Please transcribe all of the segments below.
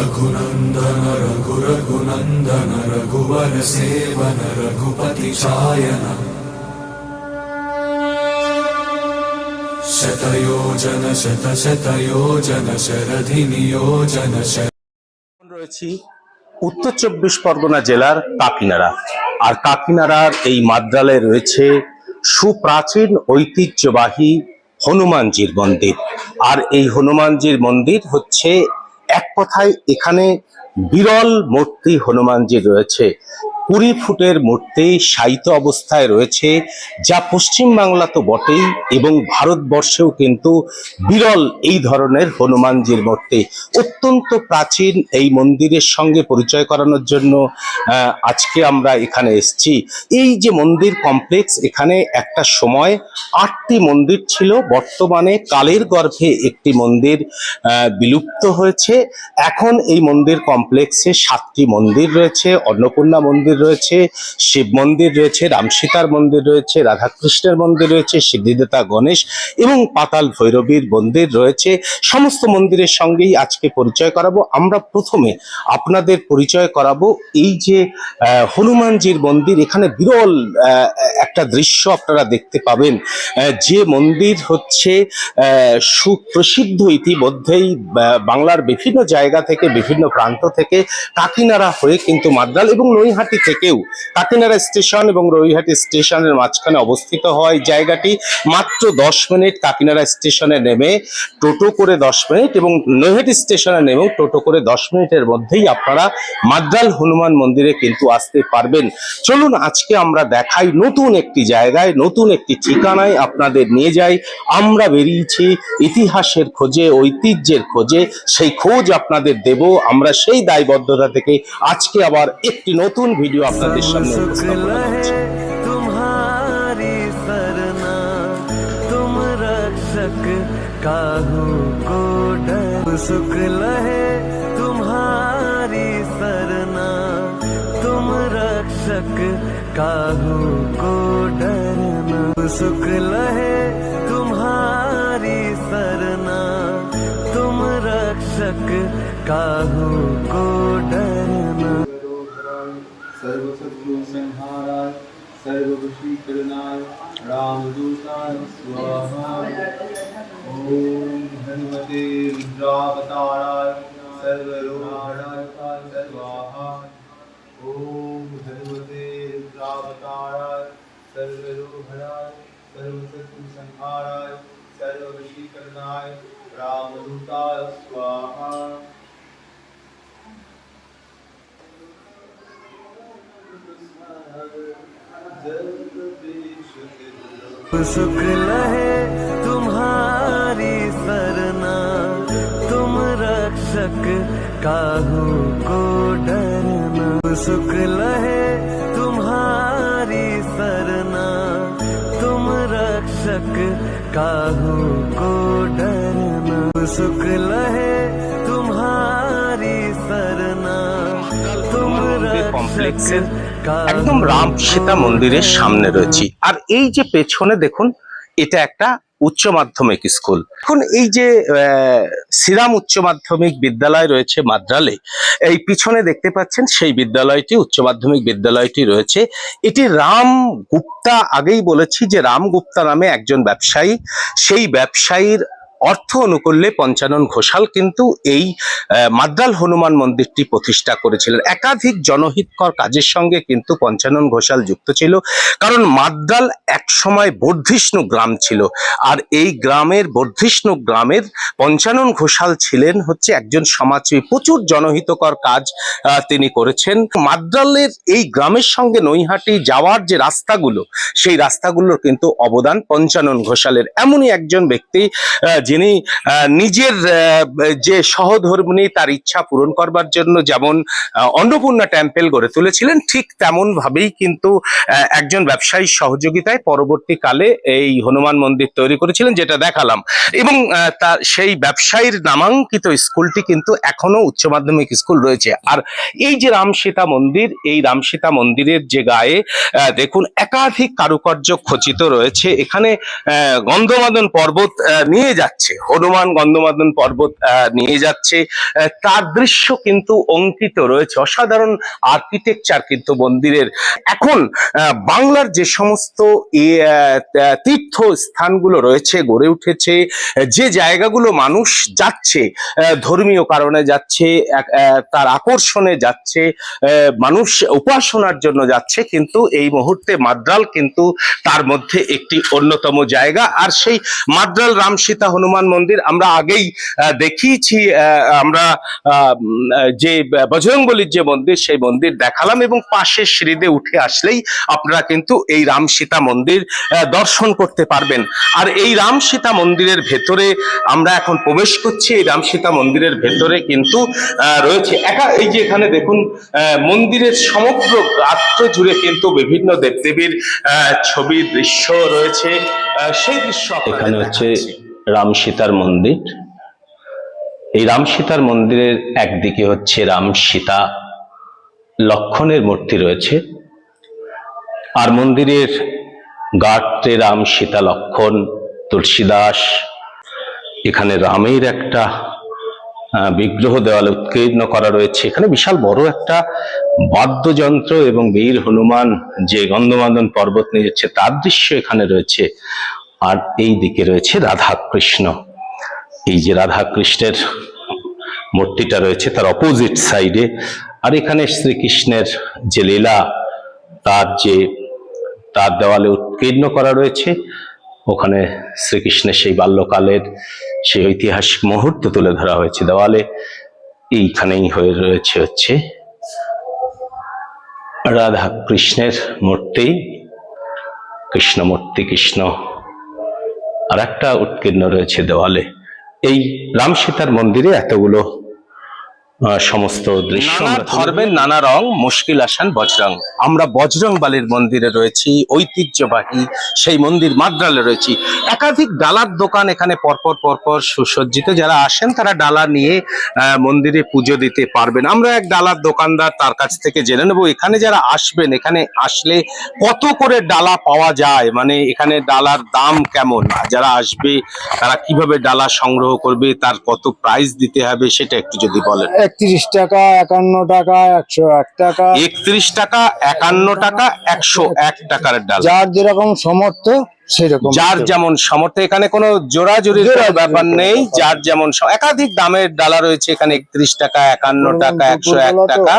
रघुनन्दन रघु रघुनन्दन रघुवर seven Raghupati चायन शतयोजन शत शतयोजन शरधि नियोजन sir এখন রয়েছি উত্তর চব্বিশ পরগনা জেলার কাকিনাড়া আর কাকিনাড়ার এই মাদ্রালে রয়েছে সুপ্রাচীন ঐতিহ্যবাহী হনুমানজির মন্দির আর এই হনুমানজির মন্দির হচ্ছে এক কথায় এখানে বিরল মূর্তি হনুমানজি রয়েছে। কুড়ি ফুটের মূর্তি শায়িত অবস্থায় রয়েছে, যা পশ্চিমবাংলা তো বটেই এবং ভারতবর্ষেও কিন্তু বিরল এই ধরনের হনুমানজির মূর্তি। অত্যন্ত প্রাচীন এই মন্দিরের সঙ্গে পরিচয় করানোর জন্য আজকে আমরা এখানে এসেছি। এই যে মন্দির কমপ্লেক্স, এখানে একটা সময় আটটি মন্দির ছিল, বর্তমানে কালের গর্ভে একটি মন্দির বিলুপ্ত হয়েছে। এখন এই মন্দির কমপ্লেক্সে সাতটি মন্দির রয়েছে, অন্নপূর্ণা মন্দির রয়েছে, শিব মন্দির রয়েছে রামসীতার মন্দির রয়েছে, রাধাকৃষ্ণের মন্দির রয়েছে, সিদ্ধিদাতা গণেশ এবং পাতাল ভৈরবীর মন্দির রয়েছে। সমস্ত মন্দিরের সঙ্গেই আজকে পরিচয় করাবো। আমরা প্রথমে আপনাদের পরিচয় করাবো। এই যে হনুমানজির মন্দির, এখানে বিরল একটা দৃশ্য আপনারা দেখতে পাবেন। যে মন্দির হচ্ছে সুপ্রসিদ্ধ ইতিমধ্যেই বাংলার বিভিন্ন জায়গা থেকে, বিভিন্ন প্রান্ত থেকে কাকিনাড়া হয়ে কিন্তু মাদ্রাল এবং নৈহাটি থেকেও কাকিনাড়া স্টেশন এবং রৈহাটি স্টেশনের মাঝখানে অবস্থিত হয়। জায়গাটি মাত্র দশ মিনিট কাকিনাড়া স্টেশনে নেমে টোটো করে দশ মিনিট এবং নৈহাটি স্টেশনে নেমেও টোটো করে দশ মিনিটের মধ্যেই আপনারা মাদ্রাল হনুমান মন্দিরে কিন্তু আসতে পারবেন। চলুন, আজকে আমরা দেখাই নতুন একটি জায়গায়, নতুন একটি ঠিকানায় আপনাদের নিয়ে যাই। আমরা বেরিয়েছি ইতিহাসের খোঁজে, ঐতিহ্যের খোঁজে। সেই খোঁজ আপনাদের দেব। আমরা সেই দায়বদ্ধতা থেকে আজকে আবার একটি নতুন ভিডিও আপনাদের সামনে सुख উপস্থাপনা করছি लहे तुम्हारी सरना तुम रक्षक काहू को डर सुख लहे तुम्हारी सरना तुम रक्षक काहू को डरना सुख लहे तुम्हारी सरना तुम रक्षक काहू संहाराय सर्ववशीकरणाय रामदूताय स्वाहा ॐ हनुमते रुद्रावताराय सर्वरोहाराय स्वाहा ॐ हनुमते रुद्रावताराय सर्वरोहराय सर्वशत्रु संहाराय रामदूताय स्वाहा। सुख लहे तुम्हारी सरना। तुम रक्षक काहू को डरना। सुख लहे तुम्हारी सरना। तुम रक्षक काहू को डरना। सुख लहे तुम्हारी सरना। तुम रक्षक একদম রাম সীতা মন্দিরের সামনে রয়েছি। আর এই যে পেছনে দেখুন, এটা একটা উচ্চ মাধ্যমিক স্কুল। এখন এই যে শ্রীরাম উচ্চ মাধ্যমিক বিদ্যালয় রয়েছে মাদ্রালে, এই পিছনে দেখতে পাচ্ছেন সেই বিদ্যালয়টি, উচ্চ মাধ্যমিক বিদ্যালয়টি রয়েছে। এটি রাম গুপ্তা আগেই বলেছি যে রাম গুপ্তা নামে একজন ব্যবসায়ী। সেই ব্যবসায়ীর অর্থ অনুকূল্যে পঞ্চানন ঘোষাল কিন্তু এই মাদ্রাল হনুমান মন্দিরটি প্রতিষ্ঠা করেছিলেন। একাধিক জনহিতকর কাজের সঙ্গে কিন্তু পঞ্চানন ঘোষাল যুক্ত ছিল। কারণ মাদ্রাল একসময় বর্ধিষ্ণু গ্রাম ছিল। আর এই গ্রামের বর্ধিষ্ণু গ্রামের পঞ্চানন ঘোষাল ছিলেন হচ্ছে একজন সমাজসেবী। প্রচুর জনহিতকর কাজ তিনি করেছেন। মাদ্রালের এই গ্রামের সঙ্গে নৈহাটি যাওয়ার যে রাস্তাগুলো, সেই রাস্তাগুলোর কিন্তু অবদান পঞ্চানন ঘোষালের। এমনই একজন ব্যক্তি যিনি নিজের যে সহধর্মিণী তার ইচ্ছা পূরণ করবার জন্য যেমন অন্নপূর্ণা টেম্পেল গড়ে তুলেছিলেন, ঠিক তেমন ভাবেই কিন্তু একজন ব্যবসায়ীর সহযোগিতায় পরবর্তীকালে এই হনুমান মন্দির তৈরি করেছিলেন, যেটা দেখালাম। এবং তার সেই ব্যবসায়ীর নামাঙ্কিত স্কুলটি কিন্তু এখনও উচ্চ মাধ্যমিক স্কুল রয়েছে। আর এই যে রামসীতা মন্দির, এই রামসীতা মন্দিরের যে গায়ে দেখুন, একাধিক কারুকার্য খচিত রয়েছে। এখানে গন্ধমাদন পর্বত নিয়ে যাচ্ছে। যাচ্ছে। হনুমান গন্ধমাদন পর্বত নিয়ে যাচ্ছে। তার দৃশ্য কিন্তু অঙ্কিত রয়েছে। অসাধারণ আর্কিটেকচার কিন্তু মন্দিরের। এখন বাংলার যে সমস্ত তীর্থ স্থানগুলো রয়েছে, গড়ে উঠেছে, যে জায়গাগুলো মানুষ যাচ্ছে ধর্মীয় কারণে যাচ্ছে তার আকর্ষণে যাচ্ছে মানুষ উপাসনার জন্য যাচ্ছে, কিন্তু এই মুহূর্তে মাদ্রাল কিন্তু তার মধ্যে একটি অন্যতম জায়গা। আর সেই মাদ্রাল রাম সীতা হনুমান মন্দির আমরা আগেই দেখিয়েছি আমরা যে বজরংবলির যে মন্দির সেই মন্দির দেখালাম এবং পাশে সিঁড়িতে উঠে আসলেই আপনারা কিন্তু এই রাম সীতা মন্দির দর্শন করতে পারবেন। আর এই রাম সীতা মন্দিরের ভেতরে আমরা এখন প্রবেশ করছি। এই রাম সীতা মন্দিরের ভেতরে কিন্তু রয়েছে একা এই যে এখানে দেখুন আহ, মন্দিরের সমগ্র গাত্র জুড়ে কিন্তু বিভিন্ন দেবদেবীর আহ, ছবি দৃশ্য রয়েছে। আহ, সেই দৃশ্য এখানে হচ্ছে রাম সীতার মন্দির। এই রাম সীতার মন্দিরের একদিকে হচ্ছে রাম সীতা লক্ষণের মূর্তি রয়েছে। আর মন্দিরের গাত্রে রাম সীতা লক্ষণ, তুলসীদাস। এখানে রামের একটা বিগ্রহ দেওয়ালে উৎকীর্ণ করা রয়েছে। এখানে বিশাল বড় একটা বাদ্যযন্ত্র এবং বীর হনুমান যে গন্ধমাদন পর্বত নিয়ে যাচ্ছে, তার দৃশ্য এখানে রয়েছে। আর এই দিকে রয়েছে রাধা কৃষ্ণ এই যে রাধা কৃষ্ণের মূর্তিটা রয়েছে তার অপোজিট সাইডে আর এখানে শ্রীকৃষ্ণের যে লীলা, তার যে, তার দেওয়ালে উৎকীর্ণ করা রয়েছে। ওখানে শ্রীকৃষ্ণের সেই বাল্যকালের সেই ঐতিহাসিক মুহূর্ত তুলে ধরা হয়েছে দেওয়ালে। এইখানেই হয়ে রয়েছে হচ্ছে রাধা কৃষ্ণের মূর্তি কৃষ্ণ মূর্তি কৃষ্ণ আর একটা উৎকীর্ণ রয়েছে দেওয়ালে। এই রাম সীতার মন্দিরে এতগুলো সমস্ত দৃশ্য ধর্মের নানা রং মুশকিল আসান বজরং। আমরা বজরং বালির মন্দিরে রয়েছি ঐতিহ্যবাহী সেই মন্দির মাদ্রালে রয়েছি। একাধিক ডালার দোকান এখানে পরপর পরপর সুসজ্জিত। যারা আসেন তারা ডালা নিয়ে মন্দিরে পুজো দিতে পারবেন। আমরা এক ডালার দোকানদার তার কাছ থেকে জেনে নেব এখানে যারা আসবেন এখানে আসলে কত করে ডালা পাওয়া যায়? মানে এখানে ডালার দাম কেমন? যারা আসবে তারা কীভাবে ডালা সংগ্রহ করবে? তার কত প্রাইস দিতে হবে? সেটা একটু যদি বলেন। একত্রিশ টাকা একান্ন টাকা একশো এক টাকা। একত্রিশ টাকা একান্ন টাকা একশো এক টাকার ডাল। যার যেরকম সমর্থ সেরকম। যার যেমন সামর্থ্য এখানে কোনো কোনো ব্যাপার নেই যার যেমন একাধিক দামের ডালা রয়েছে এখানে একত্রিশ টাকা একান্ন টাকা একশো এক টাকা।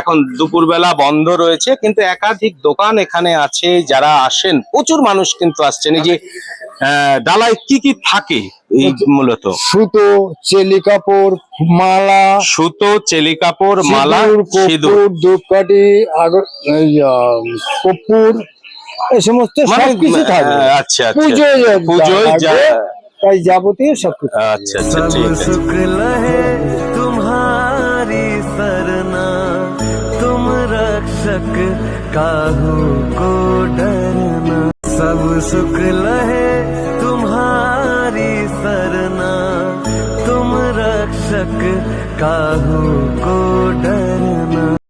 এখন দুপুরবেলা বন্ধ রয়েছে কিন্তু একাধিক দোকান এখানে আছে যারা আসেন প্রচুর মানুষ কিন্তু আসছেন। এই যে আহ, ডালায় কি কি থাকে? এই মূলত সুতো চেলি কাপড় মালা সুতো চেলি কাপড় মালা সিঁদুর, সিঁদুর কর্পূর ধূপকাঠি আগর এই আহ, কর্পূর এই সমস্ত মানে সবকিছু থাকে আহ, আচ্ছা আচ্ছা পুজোয় যা পুজোয় যা থাকবে, তাই যাবতীয় সবকিছু আচ্ছা আচ্ছা सब ঠিক আছে सुख लहे तुम्हारी सरना तुम रक्षक काहू को डरना सब सुख लहे तक काहू को डर